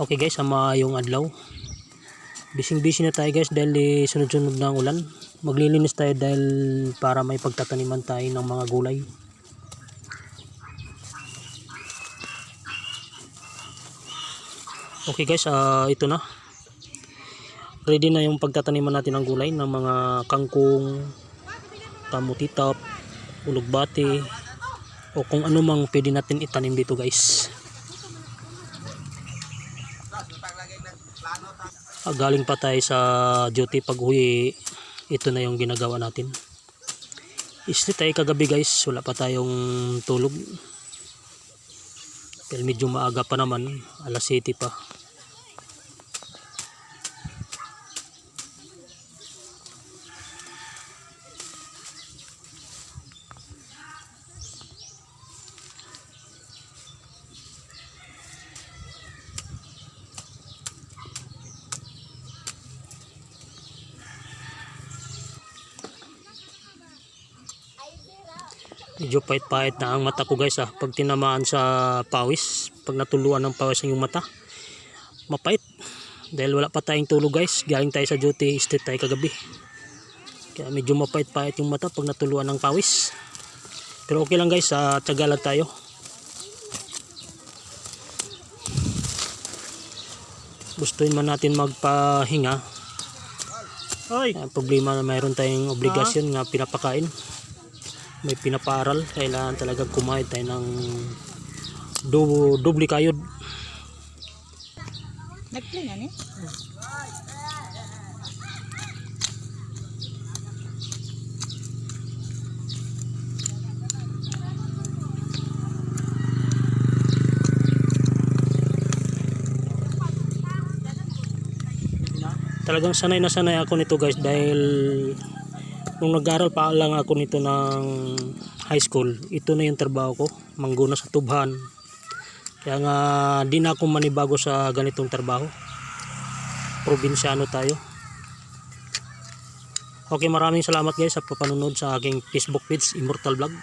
Okay guys, sama yung adlaw. Bising busy na tayo guys dahil eh, sunod-sunod na ang ulan. Maglilinis tayo dahil para may pagtataniman tayo ng mga gulay. Okay guys, ah, ito na. Ready na yung pagtataniman natin ng gulay ng mga kangkong, kamutitap, ulugbati, o kung ano mang pwede natin itanim dito guys. Ah, galing pa tayo sa duty. Pag uwi ito na yung ginagawa natin. Isli tayo kagabi guys. Wala pa tayong tulog. Pero medyo maaga pa naman. Alas 7 pa medyo pait-pait na ang mata ko guys ah. Pag tinamaan sa pawis pag natuluan ng pawis ang yung mata mapait. Dahil wala pa tayong tulog guys. Galing tayo sa duty street tayo kagabi. Kaya medyo mapait-pait yung mata pag natuluan ng pawis. Pero okay lang guys sa tiyaga lang tayo. Gustuin man natin magpahinga. Hoy, ang problema na mayroon tayong obligasyon nga pinapakain may pinapaaral kailangan talaga kumain tayo ng do, doble kayod Nag-play na ni? talagang sanay na sanay ako nito guys dahil nung nag-aral pa lang ako nito ng high school ito na yung trabaho ko mangguna sa tubhan. Kaya nga di na ako manibago sa ganitong trabaho. Probinsyano tayo. Okay maraming salamat guys sa papanunod sa aking facebook page Immortal Vlog